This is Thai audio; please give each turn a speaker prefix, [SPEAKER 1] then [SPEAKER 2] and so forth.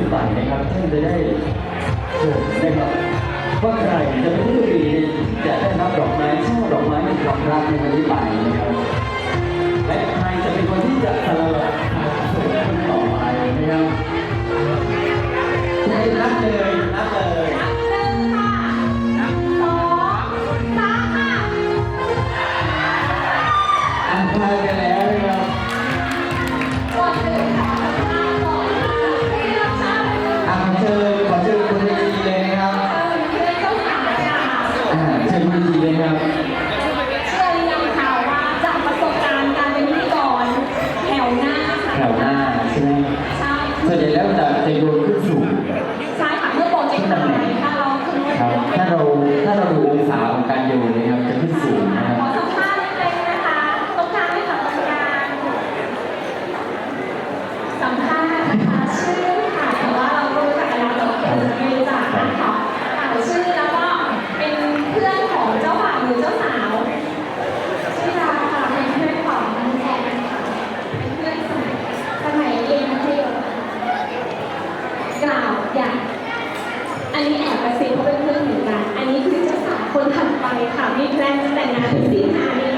[SPEAKER 1] ภิปรายนะครับท่านจะได้เกิดนะครับว่าใครจะเป็นผู้ดีจะได้รับดอกไม้ช่อดอกไม้ของความรักในวันนี้ไปนะครับและใครจะเป็นคนที่จะสละส่งคนต่อไปนะครับรั
[SPEAKER 2] กเลย
[SPEAKER 1] รั
[SPEAKER 2] กเล
[SPEAKER 1] ย
[SPEAKER 2] Obrigado. อัน
[SPEAKER 1] นี้
[SPEAKER 2] แอบกระซิบเพราะเป็นเพื่อนเหมือนกัน อันนี้คือเจ้าสาคนถัดไปค่ะ มีแพลนจะแต่งงานที่สิงหา
[SPEAKER 3] เนี่